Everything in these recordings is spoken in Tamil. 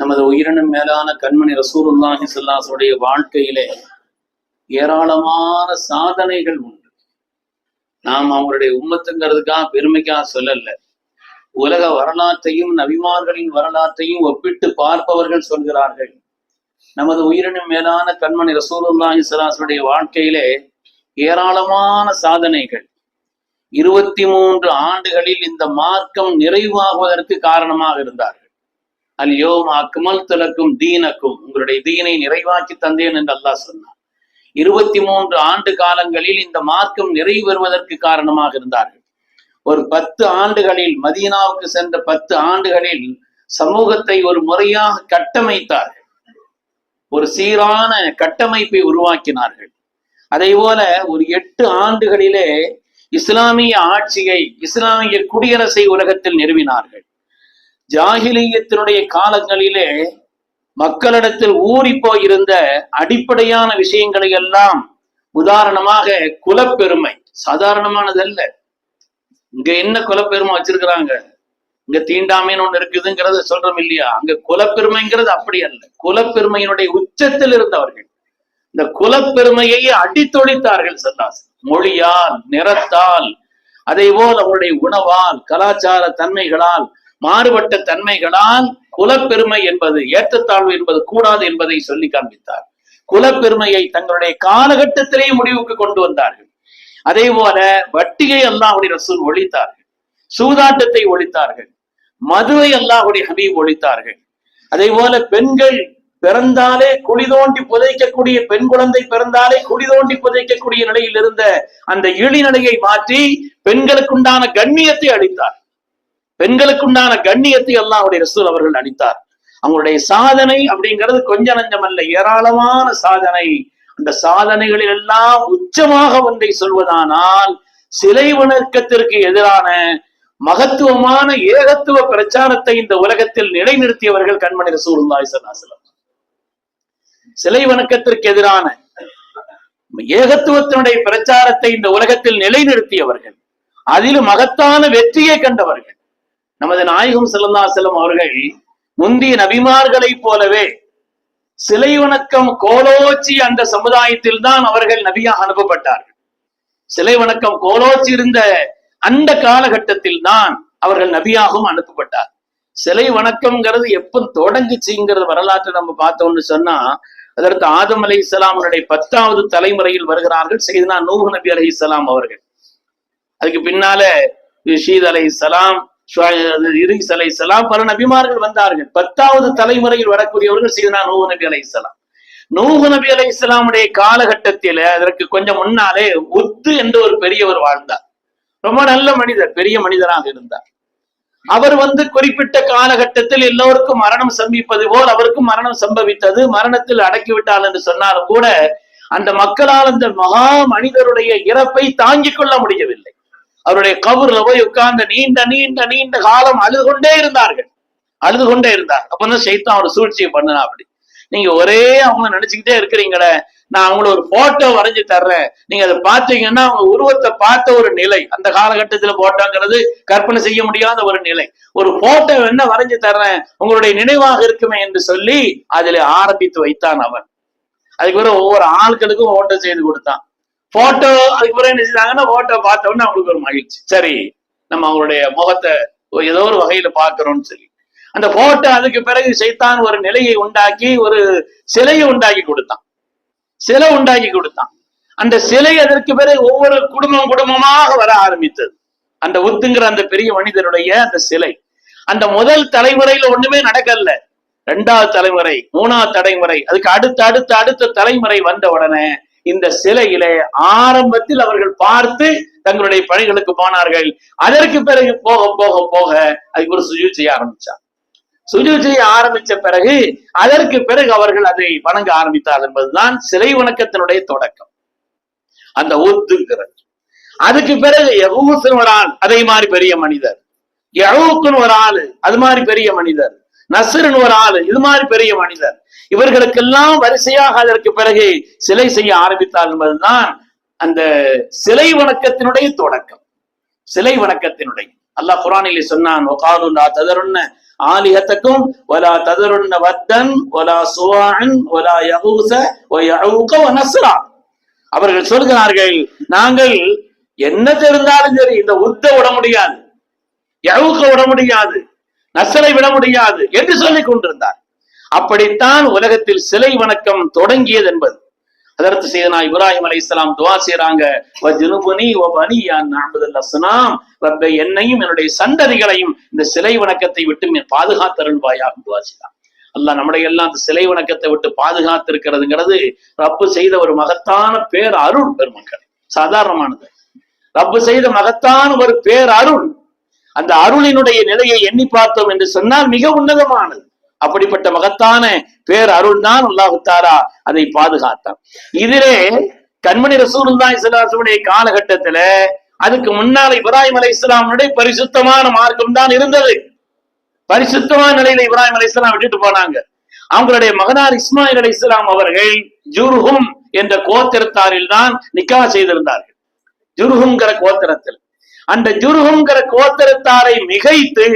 நமது உயிரினும் மேலான கண்மணி ரசூருல்லாஹி சொல்லாசுடைய வாழ்க்கையிலே ஏராளமான சாதனைகள் உண்டு. நாம் அவருடைய உம்மத்துங்கிறதுக்காக பெருமைக்காக சொல்லல உலக வரலாற்றையும் நபிமார்களின் வரலாற்றையும் ஒப்பிட்டு பார்ப்பவர்கள் சொல்கிறார்கள். நமது உயிரினும் மேலான கண்மணி ரசூலுல்லாஹி ஸல்லல்லாஹுடைய வாழ்க்கையிலே ஏராளமான சாதனைகள். இருபத்தி மூன்று ஆண்டுகளில் இந்த மார்க்கம் நிறைவாகுவதற்கு காரணமாக இருந்தார். அல்யோம் அக்மல் துலக்கும் தீனக்கும் உங்களுடைய தீனை நிறைவாக்கி தந்தேன் என்று அல்லாஹ் சொன்னார் இருபத்தி மூன்று ஆண்டு காலங்களில் இந்த மார்க்கம் நிறைவு பெறுவதற்கு காரணமாக இருந்தார்கள். ஒரு பத்து ஆண்டுகளில் மதீனாவுக்கு சென்ற பத்து ஆண்டுகளில் சமூகத்தை ஒரு முறையாக கட்டமைத்தார்கள். ஒரு சீரான கட்டமைப்பை உருவாக்கினார்கள். அதே போல ஒரு எட்டு ஆண்டுகளிலே இஸ்லாமிய ஆட்சியை இஸ்லாமிய குடியரசை உலகத்தில் நிறுவினார்கள். ஜாகிலியத்தினுடைய காலங்களிலே மக்களிடத்தில் ஊறி போயிருந்த அடிப்படையான விஷயங்களை எல்லாம் உதாரணமாக குலப்பெருமை சாதாரணமானதல்ல. இங்க என்ன குலப்பெருமை வச்சிருக்கிறாங்க? இங்க தீண்டாமைன்னு ஒண்ணு இருக்குதுங்கிறத சொல்றோம் இல்லையா? அங்க குலப்பெருமைங்கிறது அப்படி அல்ல. குலப்பெருமையினுடைய உச்சத்தில் இருந்தவர்கள். இந்த குலப்பெருமையை அடித்தொழித்தார்கள் சல்லாஸ். மொழியால் நிறத்தால் அதே போல் அவருடைய உணவால் கலாச்சார தன்மைகளால் மாறுபட்ட தன்மைகளால் குலப்பெருமை என்பது ஏற்றத்தாழ்வு என்பது கூடாது என்பதை சொல்லி காண்பித்தார். குலப்பெருமையை தங்களுடைய காலகட்டத்திலேயே முடிவுக்கு கொண்டு வந்தார்கள். அதே போல வட்டியை அல்லாஹுடைய ரசூல் ஒழித்தார்கள். சூதாட்டத்தை ஒழித்தார்கள். மதுவை அல்லாஹுடைய ஹபீப் ஒழித்தார்கள். அதே போல பெண்கள் பிறந்தாலே குழி தோண்டி புதைக்கக்கூடிய பெண் குழந்தை பிறந்தாலே குழி தோண்டி புதைக்கக்கூடிய நிலையில் இருந்த அந்த இழிநிலையை மாற்றி பெண்களுக்குண்டான கண்ணியத்தை அளித்தார். பெண்களுக்குண்டான கண்ணியத்தை எல்லாம் அவருடைய ரசூல் அவர்கள் அளித்தார். அவங்களுடைய சாதனை அப்படிங்கிறது கொஞ்ச நஞ்சம் அல்ல ஏராளமான சாதனை. அந்த சாதனைகளில் எல்லாம் உச்சமாக ஒன்றை சொல்வதானால் சிலை வணக்கத்திற்கு எதிரான மகத்துவமான ஏகத்துவ பிரச்சாரத்தை இந்த உலகத்தில் நிலைநிறுத்தியவர்கள் கண்மணி ரசூலுல்லாஹி ஸல்லல்லாஹு சிலை வணக்கத்திற்கு எதிரான ஏகத்துவத்தினுடைய பிரச்சாரத்தை இந்த உலகத்தில் நிலைநிறுத்தியவர்கள் அதிலும் மகத்தான வெற்றியை கண்டவர்கள் நமது நாயகம் செல்லந்தா செல்லும் அவர்கள் முந்திய நபிமார்களைப் போலவே சிலை வணக்கம் கோலோச்சி அந்த சமுதாயத்தில் தான் அவர்கள் நபியாக அனுப்பப்பட்டார்கள். சிலை வணக்கம் கோலோச்சி இருந்த அந்த காலகட்டத்தில் தான் அவர்கள் நபியாகவும் அனுப்பப்பட்டார். சிலை வணக்கம்ங்கிறது எப்ப தொடங்குச்சுங்கிறது வரலாற்றை நம்ம பார்த்தோம்னு சொன்னா அதற்கு ஆதம் அலி இஸ்லாமனுடைய பத்தாவது தலைமுறையில் வருகிறார்கள் செய்தனா நூஹ் நபி அலி இஸ்லாம் அவர்கள். அதுக்கு பின்னால ஷீத் அலை இஸ்லாம் இரிஸ் அலை பல நபிமார்கள் வந்தார்கள். பத்தாவது தலைமுறையில் வரக்கூடியவர்கள் செய்தனா நூஹ் நபி அலை இஸ்லாம் நூஹ் நபி அலை இஸ்லாமுடைய காலகட்டத்தில அதற்கு கொஞ்சம் முன்னாலே உத்து என்று ஒரு பெரியவர் வாழ்ந்தார். ரொம்ப நல்ல மனிதர் பெரிய மனிதராக இருந்தார். அவர் வந்து குறிப்பிட்ட காலகட்டத்தில் எல்லோருக்கும் மரணம் சம்பிப்பது போல் அவருக்கும் மரணம் சம்பவித்தது. மரணத்தில் அடக்கிவிட்டால் என்று சொன்னாலும் கூட அந்த மக்களால் அந்த மகா மனிதருடைய இறப்பை தாங்கிக் கொள்ள முடியவில்லை. அவருடைய கபூர்ல போய் உட்கார்ந்து நீண்ட நீண்ட நீண்ட காலம் அழுது கொண்டே இருந்தார்கள். அழுது கொண்டே இருந்தார். அப்பதான் சைத்தான் ஒரு சூழ்ச்சியை பண்ணா அப்படி. நீங்க ஒரே அவங்க நினைச்சுக்கிட்டே இருக்கிறீங்களே. நான் அவங்கள ஒரு போட்டோ வரைஞ்சு தர்றேன். நீங்க அதை பார்த்தீங்கன்னா அவங்க உருவத்தை பார்த்த ஒரு நிலை. அந்த காலகட்டத்துல போட்டோங்கிறது கற்பனை செய்ய முடியாத ஒரு நிலை. ஒரு போட்டோ என்ன வரைஞ்சு தர்றேன்? உங்களுடைய நினைவாக இருக்குமே என்று சொல்லி அதில் ஆரம்பித்து வைத்தான் அவன். அதுக்கு பிறகு ஒவ்வொரு ஆட்களுக்கும் ஓட்டம் செய்து கொடுத்தான். போட்டோ அதுக்கு பிறகு என்ன செஞ்சாங்கன்னா போட்டோ பார்த்த உடனே அவங்களுக்கு ஒரு மகிழ்ச்சி. சரி நம்ம அவங்களுடைய முகத்தை ஏதோ ஒரு வகையில பாக்குறோம்னு சொல்லி. அந்த போட்டோ அதுக்கு பிறகு சைத்தான் ஒரு நிலையை உண்டாக்கி ஒரு சிலையை உண்டாக்கி கொடுத்தான். சிலை உண்டாக்கி கொடுத்தான். அந்த சிலை அதற்கு பிறகு ஒவ்வொரு குடும்பம் குடும்பமாக வர ஆரம்பித்தது. அந்த உத்துங்கிற அந்த பெரிய மனிதருடைய அந்த சிலை. அந்த முதல் தலைமுறையில ஒண்ணுமே நடக்கல. ரெண்டாவது தலைமுறை மூணாவது தலைமுறை அதுக்கு அடுத்த அடுத்த அடுத்த தலைமுறை வந்த உடனே இந்த சிலையிலே ஆரம்பத்தில் அவர்கள் பார்த்து தங்களுடைய பணிகளுக்கு போனார்கள். அதற்கு பிறகு போக போக போக அதுக்கு ஒரு சுஜூ செய்ய ஆரம்பிச்சார். சுஜூ செய்ய ஆரம்பிச்ச பிறகு அதற்கு பிறகு அவர்கள் அதை வணங்க ஆரம்பித்தார் என்பதுதான் சிலை வணக்கத்தினுடைய தொடக்கம். அந்த ஒத்துங்கிறது அதுக்கு பிறகு எகூசன் ஒரு ஆள் அதே மாதிரி பெரிய மனிதர். யகூக்குன்னு ஒரு ஆளு அது மாதிரி பெரிய மனிதர். நசருன்னு ஒரு ஆளு. இது மாதிரி பெரிய மனிதர். இவர்களுக்கெல்லாம் வரிசையாக அதற்கு பிறகு சிலை செய்ய ஆரம்பித்தார் என்பதுதான் அந்த சிலை வணக்கத்தினுடைய தொடக்கம். சிலை வணக்கத்தினுடைய. அல்லாஹ் குரானிலே சொன்னான் ஒகாதுல்லா ததருன்ன ஆலிஹத்தக்கும் வலா ததருன்ன வத்தன் ஒலா சுவான் ஒலா யகூச நசுரா அவர்கள் சொல்கிறார்கள் நாங்கள் என்ன தெரிந்தாலும் சரி இந்த உத்த விட முடியாது. யவுக்க விட முடியாது. நசலை விட முடியாது என்று சொல்லிக் கொண்டிருந்தார். அப்படித்தான் உலகத்தில் சிலை வணக்கம் தொடங்கியது என்பது. அதற்கு செய்தனா இப்ராஹிம் அலி இஸ்லாம் துவா செய்யறாங்க ரப்பை என்னையும் என்னுடைய சந்ததிகளையும் இந்த சிலை வணக்கத்தை விட்டு நீ பாதுகாத்தருள்வாயாக துவா செய்யலாம் அல்லா நம்முடைய எல்லாம் அந்த சிலை வணக்கத்தை விட்டு பாதுகாத்திருக்கிறதுங்கிறது ரப்பு செய்த ஒரு மகத்தான பேர் அருள் பெருமக்கள். சாதாரணமானது. ரப்பு செய்த மகத்தான ஒரு பேர் அருள் அந்த அருளினுடைய நிலையை எண்ணி பார்த்தோம் என்று சொன்னால் மிக உன்னதமானது. அப்படிப்பட்ட மகத்தான பேர் அருள் தான் அல்லாஹு அதை பாதுகாத்தான். இதிலே கண்மணி ரசூலுல்லாஹி ஸல்லல்லாஹு காலகட்டத்துல அதுக்கு முன்னால் இப்ராஹிம் அலை இஸ்லாமுடைய பரிசுத்தமான மார்க்கம் தான் இருந்தது. பரிசுத்தமான நிலையில இப்ராஹிம் அலை இஸ்லாம் விட்டுட்டு போனாங்க. அவங்களுடைய மகனார் இஸ்மாயில் அலை இஸ்லாம் அவர்கள் ஜுர்ஹும் என்ற கோத்திரத்தாரில் தான் நிக்கா செய்திருந்தார்கள். ஜுர்ஹுங்கிற கோத்திரத்தில். அந்த ஜுர்ஹுங்கிற கோத்தரத்தாரை மிகைத்து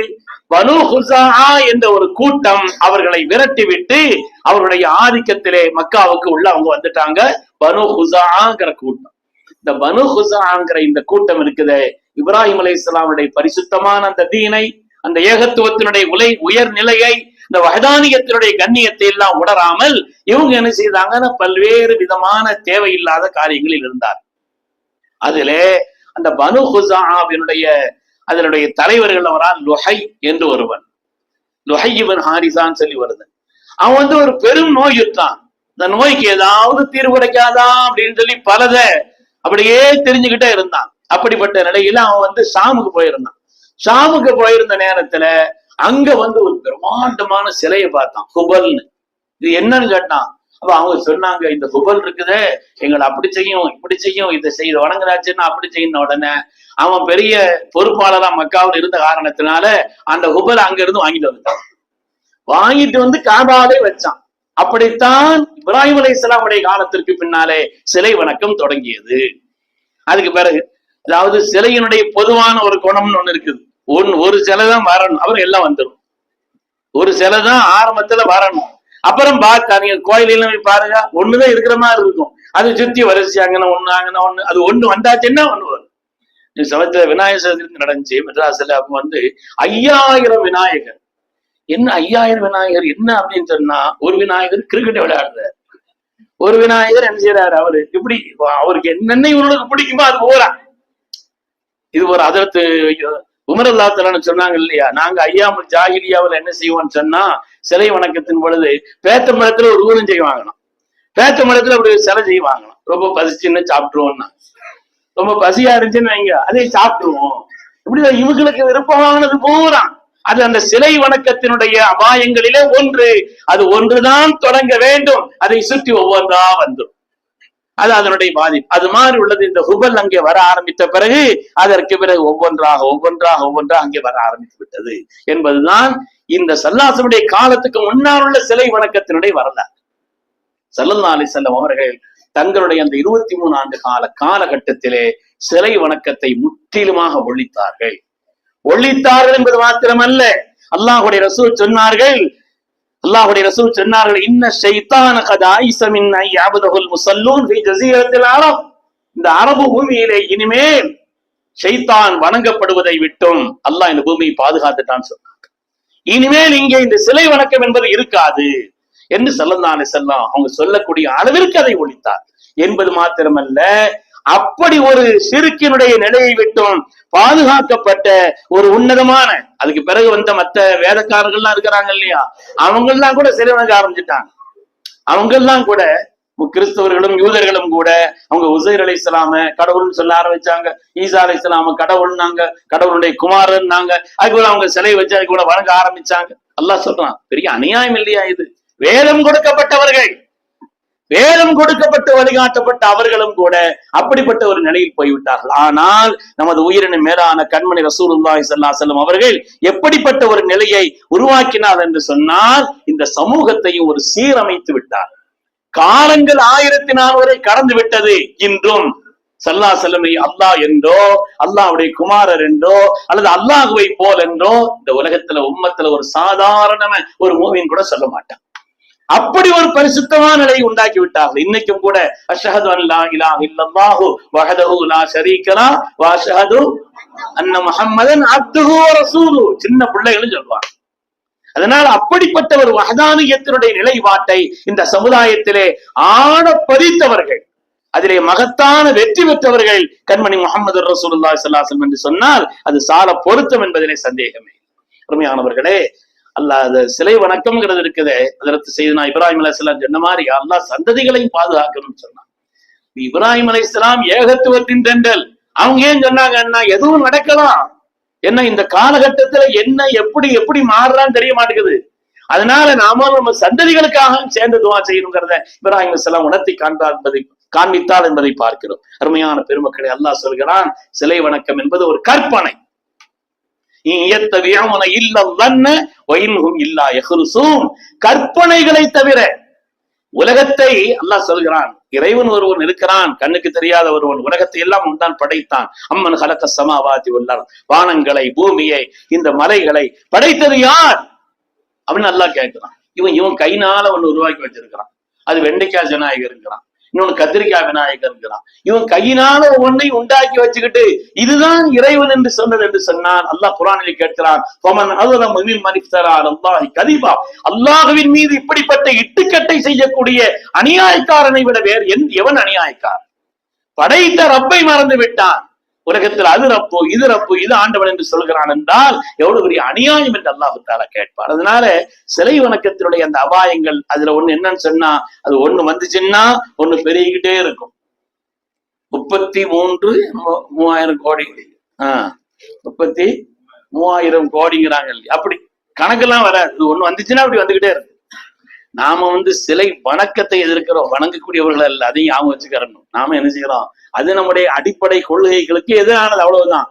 பனு ஹுசாஹா என்ற ஒரு கூட்டம் அவர்களை விரட்டிவிட்டு அவருடைய ஆதிக்கத்திலே மக்காவுக்கு உள்ள அவங்க வந்துட்டாங்க. பனு ஹுசாங்கிற கூட்டம். இந்த பனு ஹுசாங்கிற இந்த கூட்டம் இருக்குது. இப்ராஹிம் அலி இஸ்லாமுடைய பரிசுத்தமான அந்த தீனை அந்த ஏகத்துவத்தினுடைய உலை உயர்நிலையை இந்த வகதானியத்தினுடைய கண்ணியத்தை எல்லாம் உணராமல் இவங்க என்ன செய்தாங்கன்னா பல்வேறு விதமான தேவையில்லாத காரியங்களில் இருந்தார் அதிலே அந்த பனு ஹுசாவினுடைய அதனுடைய தலைவர்கள் அவரால் லுஹை என்று ஒருவன். லுஹை இவன் ஹாரிசான்னு சொல்லி வருது. அவன் வந்து ஒரு பெரும் நோய் இருக்கான் இந்த நோய்க்கு ஏதாவது தீர்வு கிடைக்காதா அப்படின்னு சொல்லி பலத அப்படியே தெரிஞ்சுக்கிட்டே இருந்தான். அப்படிப்பட்ட நிலையில அவன் வந்து சாமுக்கு போயிருந்தான். சாமுக்கு போயிருந்த நேரத்துல அங்க வந்து ஒரு பிரம்மாண்டமான சிலையை பார்த்தான். ஹுபல்னு இது என்னன்னு கேட்டான்? அப்ப அவங்க சொன்னாங்க இந்த ஹுபல் இருக்குதே எங்களை அப்படி செய்யும் இப்படி செய்யும் இதை செய்ய வணங்குறாச்சுன்னா அப்படி செய்யணும் உடனே அவன் பெரிய பொறுப்பாளரா மக்காவில் இருந்த காரணத்தினால அந்த ஹுபல் அங்க இருந்து வாங்கிட்டு வந்துட்டான். வாங்கிட்டு வந்து காபாலே வச்சான். அப்படித்தான் இப்ராஹிம் அலை இஸ்லாமுடைய காலத்திற்கு பின்னாலே சிலை வணக்கம் தொடங்கியது. அதுக்கு பிறகு அதாவது சிலையினுடைய பொதுவான ஒரு குணம்னு ஒண்ணு இருக்குது. ஒன்னு ஒரு சிலை தான் வரணும் அவர் எல்லாம் வந்துடும் ஒரு சிலை தான் ஆரம்பத்துல வரணும். அப்புறம் பார்த்தா நீங்க போய் பாருங்க. ஒண்ணுதான் இருக்கிற மாதிரி இருக்கும். அது சுத்தி வரிசை அங்கன ஒண்ணு. அங்கன ஒண்ணு அது ஒண்ணு வந்தாச்சுன்னா ஒண்ணு வரும்? இந்த விநாயகர் சதுர்த்தி நடந்துச்சு மெட்ராஸ்ல. அப்ப வந்து ஐயாயிரம் விநாயகர். என்ன ஐயாயிரம் விநாயகர்? என்ன அப்படின்னு சொன்னா ஒரு விநாயகர் கிரிக்கெட் விளையாடுறாரு. ஒரு விநாயகர் என்ன செய்யறாரு அவரு? இப்படி அவருக்கு என்னென்ன இவர்களுக்கு பிடிக்குமோ அது போறா இது ஒரு அதற்கு உமரல்லாத்தலன்னு சொன்னாங்க இல்லையா? நாங்க ஐயாமல் ஜாகிரியாவில் என்ன செய்வோம்னு சொன்னா சிலை வணக்கத்தின் பொழுது பேத்த மரத்துல ஒரு ஊரும் வாங்கணும். பேத்த மரத்துல அப்படி ஒரு சிலை வாங்கணும். ரொம்ப பசிச்சுன்னு சாப்பிட்டுருவோம்னா. ரொம்ப பசியா இருந்துச்சுன்னு வைங்க அதை சாப்பிட்டுருவோம். இப்படிதான் இவங்களுக்கு விருப்பமானது பூரா. அது அந்த சிலை வணக்கத்தினுடைய அபாயங்களிலே ஒன்று. அது ஒன்றுதான் தொடங்க வேண்டும். அதை சுற்றி ஒவ்வொன்றா வந்துடும். அது அதனுடைய பாதிப்பு. அது மாதிரி உள்ளது. இந்த ஹுபல் அங்கே வர ஆரம்பித்த பிறகு அதற்கு பிறகு ஒவ்வொன்றாக ஒவ்வொன்றாக ஒவ்வொன்றாக அங்கே வர ஆரம்பித்து விட்டது. என்பதுதான் இந்த சல்லாசனுடைய காலத்துக்கு முன்னால் உள்ள சிலை வணக்கத்தினுடைய வரலாறு. சல்லல்லா அலி செல்லம் அவர்கள் தங்களுடைய அந்த இருபத்தி மூணு ஆண்டு கால காலகட்டத்திலே சிலை வணக்கத்தை முற்றிலுமாக ஒழித்தார்கள். ஒழித்தார்கள் என்பது மாத்திரமல்ல. அல்லாஹுடைய ரசூல் சொன்னார்கள் அல்லாஹுடைய ரசூல் சொன்னார்கள் இன்ன ஷைத்தான கதா இசமின் ஐ முசல்லூன் ஃபி ஜஸீரத்தில் அரப் இந்த அரபு பூமியிலே இனிமேல் ஷைத்தான் வணங்கப்படுவதை விட்டும் அல்லாஹ் இந்த பூமியை பாதுகாத்துட்டான்னு சொன்னாங்க. இனிமேல் இங்கே இந்த சிலை வணக்கம் என்பது இருக்காது என்று செல்லந்தானே செல்லம் அவங்க சொல்லக்கூடிய அளவிற்கு அதை ஒழித்தார். என்பது மாத்திரமல்ல அப்படி ஒரு சிறுக்கினுடைய நிலையை விட்டும் பாதுகாக்கப்பட்ட ஒரு உன்னதமான அதுக்கு பிறகு வந்த மத்த வேதக்காரர்கள்லாம் இருக்கிறாங்க இல்லையா? அவங்கெல்லாம் கூட சிலை வணங்க ஆரம்பிச்சுட்டாங்க. அவங்கெல்லாம் கூட கிறிஸ்தவர்களும் யூதர்களும் கூட அவங்க உசைர் அலை இஸ்லாம கடவுள்னு சொல்ல ஆரம்பிச்சாங்க. ஈசா அலை இஸ்லாம கடவுள்னாங்க கடவுளுடைய குமாரன்னாங்க. அதுக்கு அவங்க சிலை வச்சு அதுக்கு கூட வணங்க ஆரம்பிச்சாங்க. எல்லாம் சொல்றான் பெரிய அநியாயம் இல்லையா இது? வேதம் கொடுக்கப்பட்டவர்கள். வேதம் கொடுக்கப்பட்டு வழிகாட்டப்பட்ட அவர்களும் கூட அப்படிப்பட்ட ஒரு நிலையில் போய்விட்டார்கள். ஆனால் நமது உயிரின மேலான கண்மணி ரசூலுல்லாஹி சல்லா அலைஹி அவர்கள் எப்படிப்பட்ட ஒரு நிலையை உருவாக்கினார் என்று சொன்னால் இந்த சமூகத்தையும் ஒரு சீரமைத்து விட்டார். காலங்கள் ஆயிரத்தி நானூறை கடந்து விட்டது இன்றும். சல்லா செல்லமை அல்லாஹ் என்றோ அல்லாஹுடைய குமாரர் என்றோ அல்லது அல்லாஹுவை போல் என்றோ இந்த உலகத்துல உம்மத்துல ஒரு சாதாரண ஒரு மூவின் கூட சொல்ல மாட்டான். அப்படி ஒரு பரிசுத்தமான நிலையை உண்டாக்கி விட்டார்கள். இன்னைக்கும் கூட அஷஹது அல்லா இலா இல்லல்லாஹு வஹதஹு லா ஷரீகலா வ அஷ்ஹது அன்ன முஹம்மதன் அப்துஹு வ ரசூலுஹு. சின்ன பிள்ளைகளும் சொல்வாங்க. அதனால் அப்படிப்பட்ட ஒரு வகதானியத்தினுடைய நிலைப்பாட்டை இந்த சமுதாயத்திலே ஆட பதித்தவர்கள் அதிலே மகத்தான வெற்றி பெற்றவர்கள் கண்மணி முகமது ரசூலுல்லாஹி ஸல்லல்லாஹு என்று சொன்னால் அது சால பொருத்தம் என்பதிலே சந்தேகமே. அருமையானவர்களே அல்லாஹ் சிலை வணக்கம்ங்கிறது இருக்குது. அதற்கு செய்தனா இப்ராஹிம் அலையாம் சொன்ன மாதிரி அல்லாஹ் சந்ததிகளையும் பாதுகாக்கணும்னு சொன்னான். இப்ராஹிம் அலையாம் ஏகத்துவத்தின் தென்றல் அவங்க ஏன் சொன்னாங்கன்னா எதுவும் நடக்கலாம். என்ன இந்த காலகட்டத்துல என்ன எப்படி எப்படி மாறுறான்னு தெரிய மாட்டேங்குது. அதனால நாம நம்ம சந்ததிகளுக்காக சேர்ந்து துவா செய்யணுங்கிறத இப்ராஹிம் அலையாம் உணர்த்தி காண்பார் என்பதை காண்பித்தார் என்பதை பார்க்கிறோம். அருமையான பெருமக்களை அல்லாஹ் சொல்கிறான் சிலை வணக்கம் என்பது ஒரு கற்பனை. கற்பனைகளை தவிர உலகத்தை அல்லாஹ் சொல்கிறான் இறைவன் ஒருவன் இருக்கிறான் கண்ணுக்கு தெரியாத ஒருவன் உலகத்தை எல்லாம் தான் படைத்தான். அம்மன் கலக்க சமாவாதி உள்ளார் வானங்களை பூமியை இந்த மலைகளை படைத்தது யார்? அப்படின்னு அல்லாஹ் கேட்கிறான். இவன் இவன் கைனால ஒண்ணு உருவாக்கி வச்சிருக்கிறான். அது வெண்டைக்காய் விநாயகருங்கிறான் இன்னொன்னு கத்திரிக்காய் விநாயகருங்கிறான் இவன் கையினால ஒன்னை உண்டாக்கி வச்சுக்கிட்டு இதுதான் இறைவன் என்று சொன்னது என்று சொன்னான் அல்லாஹ் குரானில் கேட்கிறான் பொமன் அல்லாஹி கதிபா. அல்லாஹுவின் மீது இப்படிப்பட்ட இட்டுக்கட்டை செய்யக்கூடிய அநியாயக்காரனை விட வேறு எந்த எவன் அநியாயக்காரன்? படைத்த ரப்பை மறந்து விட்டான். உலகத்தில் அது ரப்பு இது ரப்பு இது ஆண்டவன் என்று சொல்கிறான் என்றால் எவ்வளவு பெரிய அநியாயம் என்று அல்லாஹு தாலா கேட்பார் அதனால சிலை வணக்கத்தினுடைய அந்த அபாயங்கள் அதுல ஒண்ணு என்னன்னு சொன்னா அது ஒண்ணு வந்துச்சுன்னா ஒண்ணு பெருகிக்கிட்டே இருக்கும். முப்பத்தி மூன்று மூவாயிரம் கோடி. ஆஹ் முப்பத்தி மூவாயிரம் கோடிங்கிறாங்க இல்லையா? அப்படி கணக்கெல்லாம் வராது. ஒண்ணு வந்துச்சுன்னா அப்படி வந்துகிட்டே இருக்கும். நாம வந்து சிலை வணக்கத்தை எதிர்க்கிறோம் வணங்கக்கூடியவர்கள் அல்ல அதையும் ஞாபகம் வச்சுக்கிறணும் நாம என்ன செய்யறோம்? அது நம்முடைய அடிப்படை கொள்கைகளுக்கு எதிரானது அவ்வளவுதான்.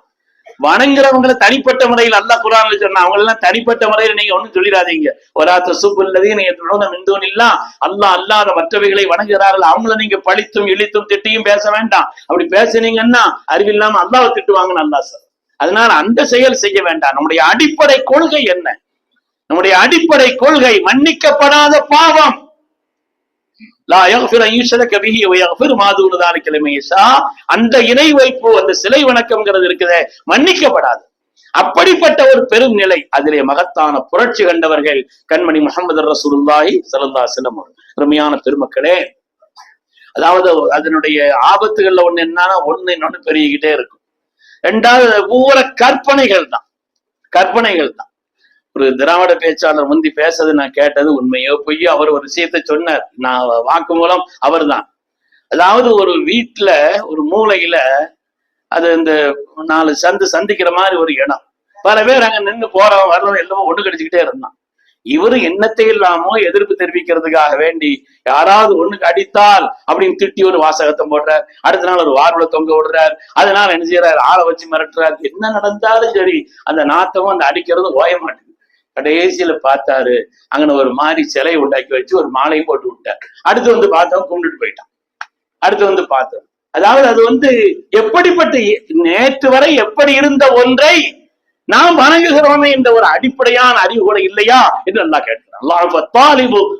வணங்குறவங்களை தனிப்பட்ட முறையில் அல்ல குரான் சொன்னா அவங்க எல்லாம் தனிப்பட்ட முறையில் நீங்க ஒண்ணும் சொல்லிடாதீங்க. ஒராத்த சூப்புள்ளதே நீங்க தொடர்ந்து மிந்தோன் இல்லாம் அல்லாஹ் அல்லாத மற்றவைகளை வணங்குகிறார்கள். அவங்கள நீங்க பழித்தும் இழித்தும் திட்டியும் பேச வேண்டாம். அப்படி பேசுனீங்கன்னா அறிவில்லாம அல்லாவை திட்டுவாங்கன்னு அல்லா சார் அதனால அந்த செயல் செய்ய வேண்டாம். நம்முடைய அடிப்படை கொள்கை என்ன? நம்முடைய அடிப்படை கொள்கை மன்னிக்கப்படாத பாவம். அந்த இணை வைப்பு அந்த சிலை வணக்கம்ங்கிறது இருக்குது. மன்னிக்கப்படாது. அப்படிப்பட்ட ஒரு பெரும் நிலை அதிலே மகத்தான புரட்சி கண்டவர்கள் கண்மணி முகமது ரசூலுல்லாஹி சலந்தா சிலம் அருமையான பெருமக்களே அதாவது அதனுடைய ஆபத்துகள்ல ஒண்ணு என்னன்னா ஒண்ணு இன்னொன்னு பெருகிக்கிட்டே இருக்கும். ரெண்டாவது பூவர கற்பனைகள் தான் கற்பனைகள் தான் ஒரு திராவிட பேச்சாளர் முந்தி பேசுறது நான் கேட்டது உண்மையோ பொய்யோ அவர் ஒரு விஷயத்தை சொன்னார். நான் வாக்கு மூலம் அவர்தான். அதாவது ஒரு வீட்டுல ஒரு மூலையில அது இந்த நாலு சந்து சந்திக்கிற மாதிரி ஒரு இடம். பல பேர் அங்க நின்று போறவன் வர்றவன் எல்லாமே ஒண்ணு கடிச்சுக்கிட்டே இருந்தான். இவரு என்னத்தை இல்லாமோ எதிர்ப்பு தெரிவிக்கிறதுக்காக வேண்டி யாராவது ஒண்ணுக்கு அடித்தால் அப்படின்னு திட்டி ஒரு வாசகத்தை போடுறார். அடுத்த நாள் ஒரு வார்வல தொங்க விடுறார். அதனால என்ன செய்யறாரு? ஆளை வச்சு மிரட்டுறாரு. என்ன நடந்தாலும் சரி அந்த நாத்தமும் அந்த அடிக்கிறதும் ஓய மாட்டேங்குது. கடைசியில பார்த்தாரு. அங்கன ஒரு மாதிரி சிலை உண்டாக்கி வச்சு ஒரு மாலையும் போட்டு விட்டார். அடுத்து வந்து பார்த்தவன் கும்பிட்டுட்டு போயிட்டான். அடுத்து வந்து பார்த்தோம் அதாவது அது வந்து எப்படிப்பட்ட நேற்று வரை எப்படி இருந்த ஒன்றை நாம் வணங்குகிறோமே என்ற ஒரு அடிப்படையான அறிவு கூட இல்லையா? என்று நல்லா கேட்கிறான். அல்லாஹ் தாலிபு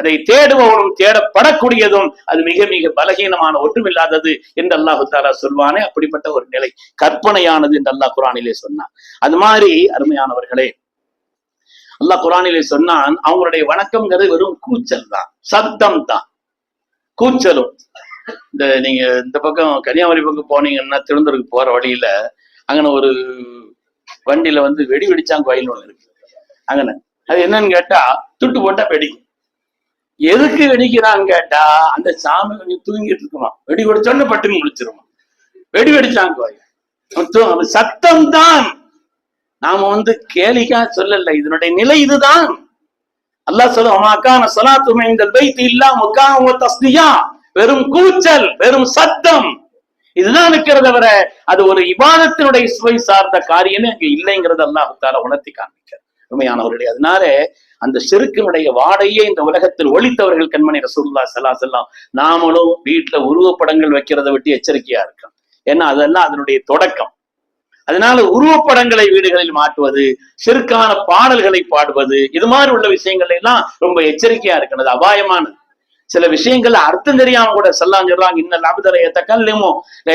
அதை தேடுபவனும் தேடப்படக்கூடியதும் அது மிக மிக பலகீனமான ஒன்றுமில்லாதது என்று அல்லாஹு தாலா சொல்வானே. அப்படிப்பட்ட ஒரு நிலை கற்பனையானது என்று அல்லாஹ் குரானிலே சொன்னான். அது மாதிரி அருமையானவர்களே அல்லாஹ் குரானிலே சொன்னான் அவங்களுடைய வணக்கம்ங்கிறது வெறும் கூச்சல் தான் சத்தம் தான். கூச்சலும். இந்த நீங்க இந்த பக்கம் கன்னியாகுமரி பக்கம் போனீங்கன்னா திருந்தருக்கு போற வழியில அங்கன ஒரு வண்டியில வந்து வெடி வெடிச்சாங்க கோயில் ஒண்ணு இருக்கு. அங்கன. அது என்னன்னு கேட்டா துட்டு போட்டா வெடிக்கும். எதுக்கு வெடிக்கிறான்னு கேட்டா அந்த சாமி கொஞ்சம் தூங்கிட்டு இருக்குமா? வெடி வெடிச்சோன்னு பட்டுன்னு முடிச்சிருமா வெடி வெடிச்சாங்க கோயில் சத்தம் தான் நாம வந்து கேலிக்கா சொல்லல. இதனுடைய நிலை இதுதான். அல்லாஹ் சொல்ல அமாக்கான சலாத்து மைந்தல் வைத்து இல்லா உங்க தஸ்தியா வெறும் கூச்சல் வெறும் சத்தம். இதுதான் இருக்கிறத தவிர அது ஒரு இபாதத்தினுடைய சுவை சார்ந்த காரியமே அங்க இல்லைங்கிறது அல்லாஹ் தால உணர்த்தி காண்பிக்கிறது உண்மையானவர்களே அதனால அந்த செருக்கினுடைய வாடையே இந்த உலகத்தில் ஒழித்தவர்கள் கண்மணி ரசூல்லா செல்லா செல்லாம் நாமளும் வீட்டுல உருவப்படங்கள் வைக்கிறதை விட்டு எச்சரிக்கையா இருக்கோம் ஏன்னா அதெல்லாம் அதனுடைய தொடக்கம். அதனால உருவப்படங்களை வீடுகளில் மாட்டுவது சிறுக்கான பாடல்களை பாடுவது இது மாதிரி உள்ள விஷயங்கள் எல்லாம் ரொம்ப எச்சரிக்கையா இருக்கணும். அபாயமானது சில விஷயங்கள் அர்த்தம் தெரியாம கூட செல்லாம் சொல்றாங்க. இன்னும் அபதர எத்தக்கல்லமோ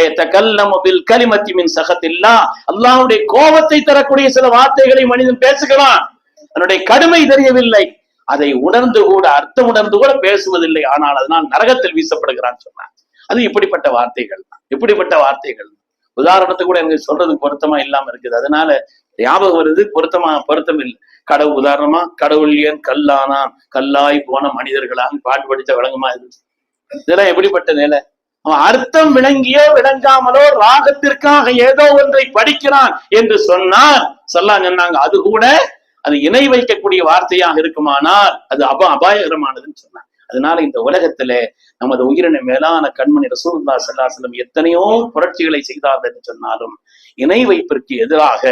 எத்தக்கல்லமோ பில் கலிமத்தி மின் சகத்தில்லா. அல்லாவுடைய கோபத்தை தரக்கூடிய சில வார்த்தைகளை மனிதன் பேசுகிறான். அதனுடைய கடுமை தெரியவில்லை. அதை உணர்ந்து கூட அர்த்தம் உணர்ந்து கூட பேசுவதில்லை. ஆனால் அதனால் நரகத்தில் வீசப்படுகிறான் சொன்னான். அது இப்படிப்பட்ட வார்த்தைகள் தான். இப்படிப்பட்ட வார்த்தைகள் உதாரணத்துக்கு கூட எனக்கு சொல்றது பொருத்தமா இல்லாம இருக்குது. அதனால ஞாபகம் வருது. பொருத்தமா பொருத்தம் இல்லை. கடவுள் உதாரணமா கடவுள் ஏன் கல்லானான்? கல்லாய் போன மனிதர்களான் பாட்டு படித்த விளங்குமா இது? இதெல்லாம் எப்படிப்பட்ட நிலை? அவன் அர்த்தம் விளங்கியோ விளங்காமலோ ராகத்திற்காக ஏதோ ஒன்றை படிக்கிறான் என்று சொன்னால் சொல்லா சொன்னாங்க அது கூட அது இணை வைக்கக்கூடிய வார்த்தையாக இருக்குமானால் அது அப அபாயகரமானதுன்னு சொன்னாங்க. அதனால இந்த உலகத்துல நமது உயிரின மேலான கண்மணி ரசூல்லா சல்லாசலம் எத்தனையோ புரட்சிகளை செய்தார்கள் என்று சொன்னாலும் இணை வைப்பிற்கு எதிராக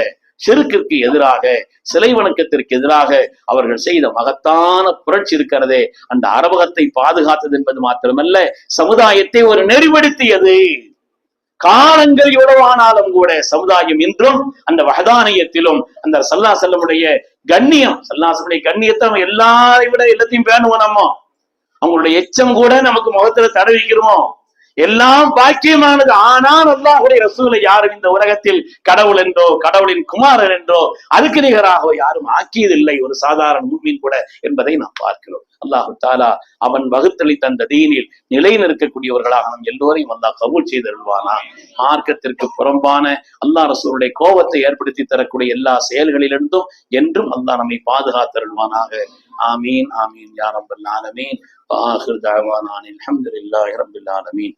செருக்கிற்கு எதிராக சிலை வணக்கத்திற்கு எதிராக அவர்கள் செய்த மகத்தான புரட்சி இருக்கிறதே. அந்த அரபகத்தை பாதுகாத்தது என்பது மாத்திரமல்ல சமுதாயத்தை ஒரு நெறிப்படுத்தியது. காலங்கள் எவ்வளவானாலும் கூட சமுதாயம் இன்றும் அந்த வகதானியத்திலும் அந்த சல்லா செல்லமுடைய கண்ணியம் சல்லாசமுடைய கண்ணியத்தை நம்ம எல்லாரை விட எல்லாத்தையும் பேணுவோம் நம்ம. அவங்களுடைய எச்சம் கூட நமக்கு முகத்துல தடவிக்கிறோமோ? எல்லாம் பாக்கியமானது. ஆனால் அல்லாஹுடைய ரசூலை யாரும் இந்த உலகத்தில் கடவுள் என்றோ கடவுளின் குமாரர் என்றோ அதுக்கு நிகராக யாரும் ஆக்கியதில்லை. ஒரு சாதாரண மூமின் கூட என்பதை நாம் பார்க்கிறோம். அல்லாஹு தாலா அவன் வகுத்தளி தந்த தீனில் நிலை நிற்கக்கூடியவர்களாக நம் எல்லோரையும் அல்லாஹ் கபூல் செய்தருள்வானா? மார்க்கத்திற்கு புறம்பான அல்லாஹ் ரசூருடைய கோபத்தை ஏற்படுத்தி தரக்கூடிய எல்லா செயல்களிலிருந்தும் என்றும் அல்லாஹ் நம்மை பாதுகாத்தருள்வானாக. ஆமீன் ஆமீன் யா ரப்பல் ஆலமீன். ஆஹிர் தஅவானா அனில் ரப்பில் ஆலமீன்.